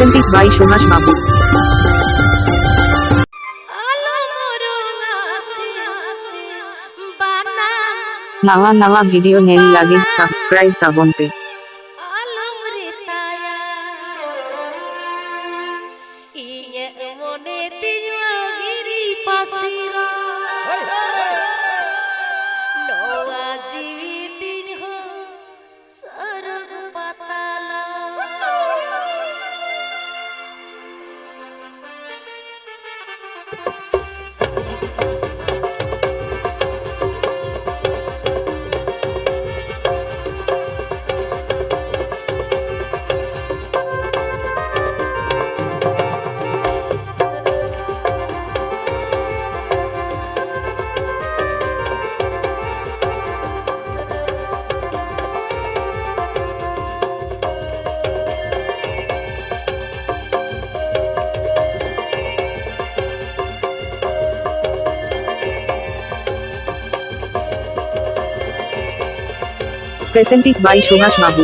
presented by সোহাস বাবু নাওয়া নাওয়া video নেই লাগে সাবস্ক্রাইব তাবনতে পে presented by সুভাষ বাবু